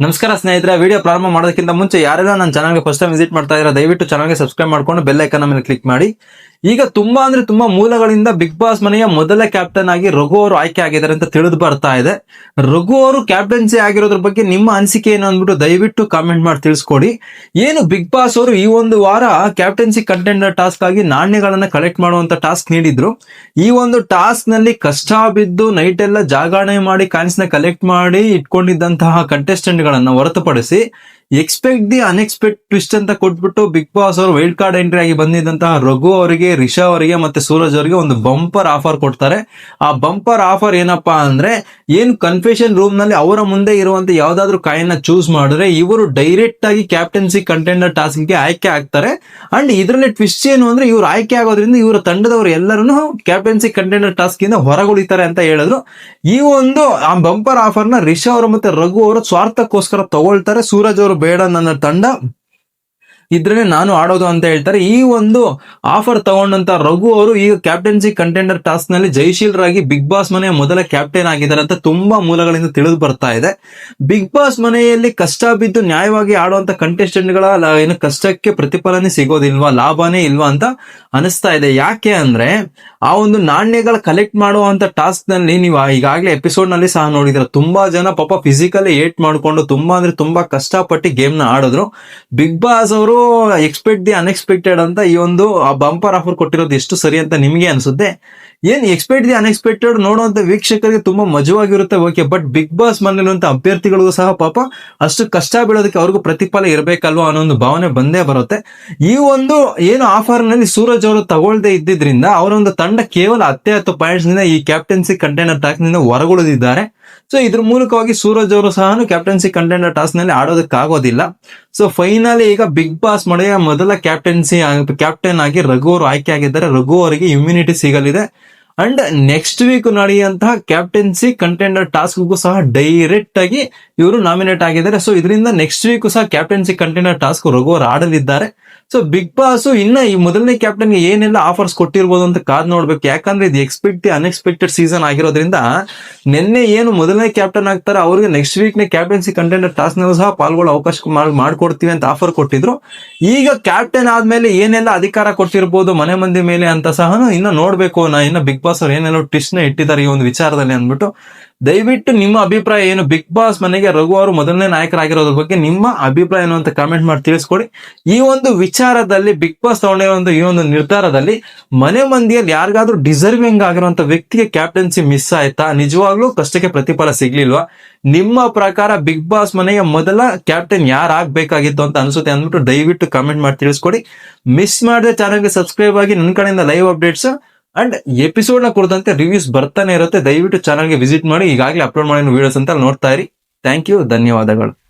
ನಮಸ್ಕಾರ ಸ್ನೇಹಿತರೆ ವಿಡಿಯೋ ಪ್ರಾರಂಭ ಮಾಡೋದಕ್ಕಿಂತ ಮುಂಚೆ ಯಾರೆಲ್ಲ ನನ್ನ ಚಾನಲ್ಗೆ ಫಸ್ಟ್ ಟೈಮ್ ವಿಸಿಟ್ ಮಾಡ್ತಾ ಇದ್ದಾರೆ, ದಯವಿಟ್ಟು ಚಾನಲ್ಗೆ ಸಬ್ಸ್ಕ್ರೈಬ್ ಮಾಡ್ಕೊಂಡು ಬೆಲ್ ಐಕನ್ ಮೇಲೆ ಕ್ಲಿಕ್ ಮಾಡಿ. ಈಗ ತುಂಬಾ ಅಂದ್ರೆ ತುಂಬಾ ಮೂಲಗಳಿಂದ ಬಿಗ್ ಬಾಸ್ ಮನೆಯ ಮೊದಲ ಕ್ಯಾಪ್ಟನ್ ಆಗಿ ರಘು ಅವರು ಆಯ್ಕೆ ಆಗಿದ್ದಾರೆ ಅಂತ ತಿಳಿದು ಬರ್ತಾ ಇದೆ. ರಘು ಅವರು ಕ್ಯಾಪ್ಟನ್ಸಿ ಆಗಿರೋದ್ರ ಬಗ್ಗೆ ನಿಮ್ಮ ಅನಿಸಿಕೆ ಏನು ಅಂದ್ಬಿಟ್ಟು ದಯವಿಟ್ಟು ಕಾಮೆಂಟ್ ಮಾಡಿ ತಿಳಿಸ್ಕೊಡಿ. ಏನು ಬಿಗ್ ಬಾಸ್ ಅವರು ಈ ಒಂದು ವಾರ ಕ್ಯಾಪ್ಟನ್ಸಿ ಕಂಟೆಂಡರ್ ಟಾಸ್ಕ್ ಆಗಿ ನಾಣ್ಯಗಳನ್ನ ಕಲೆಕ್ಟ್ ಮಾಡುವಂತ ಟಾಸ್ಕ್ ನೀಡಿದ್ರು. ಈ ಒಂದು ಟಾಸ್ಕ್ನಲ್ಲಿ ಕಷ್ಟ ಬಿದ್ದು ನೈಟ್ ಎಲ್ಲ ಜಾಗರಣೆ ಮಾಡಿ ಕಾಯಿನ್ಸ್ ಕಲೆಕ್ಟ್ ಮಾಡಿ ಇಟ್ಕೊಂಡಿದ್ದಂತಹ ಕಂಟೆಸ್ಟೆಂಟ್ ಗಳನ್ನ ಹೊರತುಪಡಿಸಿ ಎಕ್ಸ್ಪೆಕ್ಟ್ ದಿ ಅನ್ಎಕ್ಸ್ಪೆಕ್ಟ್ ಟ್ವಿಸ್ಟ್ ಅಂತ ಕೊಟ್ಬಿಟ್ಟು ಬಿಗ್ ಬಾಸ್ ಅವರು ವೈಲ್ಡ್ ಕಾರ್ಡ್ ಎಂಟ್ರಿ ಆಗಿ ಬಂದಿದ್ದಂತಹ ರಘು ಅವರಿಗೆ ರಿಷಾ ಅವರಿಗೆ ಮತ್ತೆ ಸೂರಜ್ ಅವರಿಗೆ ಒಂದು ಬಂಪರ್ ಆಫರ್ ಕೊಡ್ತಾರೆ. ಆ ಬಂಪರ್ ಆಫರ್ ಏನಪ್ಪಾ ಅಂದ್ರೆ ಏನು ಕನ್ಫೆಷನ್ ರೂಮ್ನಲ್ಲಿ ಅವರ ಮುಂದೆ ಇರುವಂತ ಯಾವ್ದಾದ್ರು ಕಾಯನ್ನ ಚೂಸ್ ಮಾಡಿದ್ರೆ ಇವರು ಡೈರೆಕ್ಟ್ ಆಗಿ ಕ್ಯಾಪ್ಟನ್ಸಿ ಕಂಟೆಂಡರ್ ಟಾಸ್ಕ್ಗೆ ಆಯ್ಕೆ ಆಗ್ತಾರೆ. ಅಂಡ್ ಇದರಲ್ಲಿ ಟ್ವಿಸ್ಟ್ ಏನು ಅಂದ್ರೆ ಇವರು ಆಯ್ಕೆ ಆಗೋದ್ರಿಂದ ಇವರ ತಂಡದವರು ಎಲ್ಲರೂ ಕ್ಯಾಪ್ಟನ್ಸಿ ಕಂಟೆಂಡರ್ ಟಾಸ್ಕ್ ಇಂದ ಹೊರಗುಳಿತಾರೆ ಅಂತ ಹೇಳಿದ್ರು. ಈ ಒಂದು ಆ ಬಂಪರ್ ಆಫರ್ನ ರಿಷಾ ಅವರು ಮತ್ತೆ ರಘು ಅವರು ಸ್ವಾರ್ಥಕ್ಕೋಸ್ಕರ ತಗೊಳ್ತಾರೆ. ಸೂರಜ್ ಅವರು ಬೇಡ ನನ್ನ ತಂಡ ಇದ್ರೇನೆ ನಾನು ಆಡೋದು ಅಂತ ಹೇಳ್ತಾರೆ. ಈ ಒಂದು ಆಫರ್ ತಗೊಂಡಂತ ರಘು ಅವರು ಈಗ ಕ್ಯಾಪ್ಟನ್ಸಿ ಕಂಟೆಂಡರ್ ಟಾಸ್ಕ್ನಲ್ಲಿ ಜಯಶೀಲರಾಗಿ ಬಿಗ್ ಬಾಸ್ ಮನೆಯ ಮೊದಲ ಕ್ಯಾಪ್ಟನ್ ಆಗಿದ್ದಾರೆ ಅಂತ ತುಂಬಾ ಮೂಲಗಳಿಂದ ತಿಳಿದು ಬರ್ತಾ ಇದೆ. ಬಿಗ್ ಬಾಸ್ ಮನೆಯಲ್ಲಿ ಕಷ್ಟ ಬಿದ್ದು ನ್ಯಾಯವಾಗಿ ಆಡುವಂತ ಕಂಟೆಸ್ಟೆಂಟ್ಗಳ ಏನು ಕಷ್ಟಕ್ಕೆ ಪ್ರತಿಫಲನೆ ಸಿಗೋದಿಲ್ವಾ, ಲಾಭನೇ ಇಲ್ವಾ ಅಂತ ಅನಿಸ್ತಾ ಇದೆ. ಯಾಕೆ ಅಂದ್ರೆ ಆ ಒಂದು ನಾಣ್ಯಗಳ ಕಲೆಕ್ಟ್ ಮಾಡುವಂತ ಟಾಸ್ಕ್ನಲ್ಲಿ ನೀವು ಈಗಾಗಲೇ ಎಪಿಸೋಡ್ನಲ್ಲಿ ಸಹ ನೋಡಿದ್ರೆ, ತುಂಬಾ ಜನ ಪಾಪ ಫಿಸಿಕಲಿ ಏಟ್ ಮಾಡ್ಕೊಂಡು ತುಂಬಾ ಅಂದ್ರೆ ತುಂಬಾ ಕಷ್ಟಪಟ್ಟು ಗೇಮ್ನ ಆಡಿದ್ರು. ಬಿಗ್ ಬಾಸ್ ಅವರು ಎಕ್ಸ್ಪೆಕ್ಟ್ ದಿ ಅನ್ಎಕ್ಸ್ಪೆಕ್ಟೆಡ್ ಅಂತ ಈ ಒಂದು ಬಂಪರ್ ಆಫರ್ ಕೊಟ್ಟಿರೋದು ಎಷ್ಟು ಸರಿ ಅಂತ ನಿಮಗೆ ಅನ್ಸುತ್ತೆ? ಏನ್ ಎಕ್ಸ್ಪೆಕ್ಟ್ ದಿ ಅನ್ಎಕ್ಸ್ಪೆಕ್ಟೆಡ್ ನೋಡುವಂತ ವೀಕ್ಷಕರಿಗೆ ತುಂಬಾ ಮಜವಾಗಿರುತ್ತೆ ಓಕೆ ಬಟ್ ಬಿಗ್ ಬಾಸ್ ಮನೆಯಲ್ಲಿರುವಂತ ಅಭ್ಯರ್ಥಿಗಳಿಗೂ ಸಹ ಪಾಪ ಅಷ್ಟು ಕಷ್ಟ ಬೀಳೋದಕ್ಕೆ ಅವ್ರಿಗೂ ಪ್ರತಿಫಲ ಇರಬೇಕಲ್ವಾ ಅನ್ನೋ ಒಂದು ಭಾವನೆ ಬಂದೇ ಬರುತ್ತೆ. ಈ ಒಂದು ಏನು ಆಫರ್ನಲ್ಲಿ ಸೂರಜ್ ಅವರು ತಗೊಳ್ದೆ ಇದ್ದಿದ್ರಿಂದ ಅವರೊಂದು ತಂಡ ಕೇವಲ ಹತ್ತೆ ಹತ್ತು ಪಾಯಿಂಟ್ಸ್ನಿಂದ ಈ ಕ್ಯಾಪ್ಟನ್ಸಿ ಕಂಟೈನರ್ ಟಾಸ್ಕ್ನಿಂದ ಹೊರಗುಳಿದಿದ್ದಾರೆ. ಸೊ ಇದ್ರ ಮೂಲಕವಾಗಿ ಸೂರಜ್ ಅವರು ಸಹ ಕ್ಯಾಪ್ಟನ್ಸಿ ಕಂಟೈನರ್ ಟಾಸ್ಕ್ನಲ್ಲಿ ಆಡೋದಕ್ಕಾಗೋದಿಲ್ಲ. ಸೊ ಫೈನಲಿ ಈಗ ಬಿಗ್ ಬಾಸ್ ಮಳೆಯ ಮೊದಲ ಕ್ಯಾಪ್ಟನ್ಸಿ ಕ್ಯಾಪ್ಟನ್ ಆಗಿ ರಘು ಅವರು ಆಯ್ಕೆ ಆಗಿದ್ದಾರೆ. ರಘು ಅವರಿಗೆ ಇಮ್ಯುನಿಟಿ ಸಿಗಲಿದೆ. ಅಂಡ್ ನೆಕ್ಸ್ಟ್ ವೀಕ್ ನಡೆಯುವಂತಹ ಕ್ಯಾಪ್ಟನ್ಸಿ ಕಂಟೆಂಡರ್ ಟಾಸ್ಕ್ಗೂ ಸಹ ಡೈರೆಕ್ಟ್ ಆಗಿ ಇವರು ನಾಮಿನೇಟ್ ಆಗಿದ್ದಾರೆ. ಸೊ ಇದರಿಂದ ನೆಕ್ಸ್ಟ್ ವೀಕ್ ಸಹ ಕ್ಯಾಪ್ಟನ್ಸಿ ಕಂಟೆಂಡರ್ ಟಾಸ್ಕ್ ರಘುವರ್ ಆಡಲಿದ್ದಾರೆ. ಸೊ ಬಿಗ್ ಬಾಸ್ ಇನ್ನ ಈ ಮೊದಲನೇ ಕ್ಯಾಪ್ಟನ್ಗೆ ಏನೆಲ್ಲ ಆಫರ್ಸ್ ಕೊಟ್ಟಿರ್ಬೋದು ಅಂತ ಕಾದ್ ನೋಡ್ಬೇಕು. ಯಾಕಂದ್ರೆ ಇದು ಎಕ್ಸ್ಪೆಕ್ಟ್ ಅನ್ಎಕ್ಸ್ಪೆಕ್ಟೆಡ್ ಸೀಸನ್ ಆಗಿರೋದ್ರಿಂದ ನಿನ್ನೆ ಏನು ಮೊದಲನೇ ಕ್ಯಾಪ್ಟನ್ ಆಗ್ತಾರೆ, ಅವ್ರಿಗೆ ನೆಕ್ಸ್ಟ್ ವೀಕ್ ನೇ ಕ್ಯಾಪ್ಟನ್ಸಿ ಕಂಟೆಂಡರ್ ಟಾಸ್ಕ್ ನಲ್ಲೂ ಸಹ ಪಾಲ್ಗೊಳ್ಳೋ ಅವಕಾಶ ಮಾಡ್- ಮಾಡ್ಕೊಡ್ತೀವಿ ಅಂತ ಆಫರ್ ಕೊಟ್ಟಿದ್ರು. ಈಗ ಕ್ಯಾಪ್ಟನ್ ಆದ್ಮೇಲೆ ಏನೆಲ್ಲ ಅಧಿಕಾರ ಕೊಟ್ಟಿರ್ಬೋದು ಮನೆ ಮಂದಿ ಮೇಲೆ ಅಂತ ಸಹ ಇನ್ನ ನೋಡ್ಬೇಕು. ನಾ ಇನ್ನ ಬಿಗ್ ಬಾಸ್ ಅವ್ರು ಏನೆಲ್ಲ ಟಿಸ್ಟ್ನ ಇಟ್ಟಿದ್ದಾರೆ ಈ ಒಂದು ವಿಚಾರದಲ್ಲಿ ಅಂದ್ಬಿಟ್ಟು. ದಯವಿಟ್ಟು ನಿಮ್ಮ ಅಭಿಪ್ರಾಯ ಏನು? ಬಿಗ್ ಬಾಸ್ ಮನೆಗೆ ರಘು ಅವರು ಮೊದಲನೇ ನಾಯಕರಾಗಿರೋದ್ರ ಬಗ್ಗೆ ನಿಮ್ಮ ಅಭಿಪ್ರಾಯ ಏನು ಅಂತ ಕಾಮೆಂಟ್ ಮಾಡಿ ತಿಳಿಸ್ಕೊಡಿ. ಈ ಒಂದು ವಿಚಾರದಲ್ಲಿ ಬಿಗ್ ಬಾಸ್ ತಗೊಂಡಿರುವಂತ ಈ ಒಂದು ನಿರ್ಧಾರದಲ್ಲಿ ಮನೆ ಮಂದಿಯಲ್ಲಿ ಯಾರಿಗಾದ್ರೂ ಡಿಸರ್ವಿಂಗ್ ಆಗಿರುವಂತ ವ್ಯಕ್ತಿಗೆ ಕ್ಯಾಪ್ಟನ್ಸಿ ಮಿಸ್ ಆಯ್ತಾ? ನಿಜವಾಗ್ಲೂ ಕಷ್ಟಕ್ಕೆ ಪ್ರತಿಫಲ ಸಿಗ್ಲಿಲ್ವಾ? ನಿಮ್ಮ ಪ್ರಕಾರ ಬಿಗ್ ಬಾಸ್ ಮನೆಯ ಮೊದಲ ಕ್ಯಾಪ್ಟನ್ ಯಾರು ಆಗ್ಬೇಕಾಗಿತ್ತು ಅಂತ ಅನ್ಸುತ್ತೆ ಅಂದ್ಬಿಟ್ಟು ದಯವಿಟ್ಟು ಕಾಮೆಂಟ್ ಮಾಡಿ ತಿಳಿಸ್ಕೊಡಿ. ಮಿಸ್ ಮಾಡದೆ ಚಾನಲ್ಗೆ ಸಬ್ಸ್ಕ್ರೈಬ್ ಆಗಿ ನನ್ನ ಕಡೆಯಿಂದ ಲೈವ್ ಅಪ್ಡೇಟ್ಸ್ ಅಂಡ್ ಎಪಿಸೋಡ್ನ ಕುರಿತಂತೆ ರಿವ್ಯೂಸ್ ಬರ್ತಾನೆ ಇರುತ್ತೆ. ದಯವಿಟ್ಟು ಚಾನಲ್ಗೆ ವಿಸಿಟ್ ಮಾಡಿ, ಈಗಾಗಲೇ ಅಪ್ಲೋಡ್ ಮಾಡಿರೋ ವಿಡಿಯೋಸ್ ಅಂತ ನೋಡ್ತಾ ಇರಿ. ಥ್ಯಾಂಕ್ ಯು ಧನ್ಯವಾದಗಳು.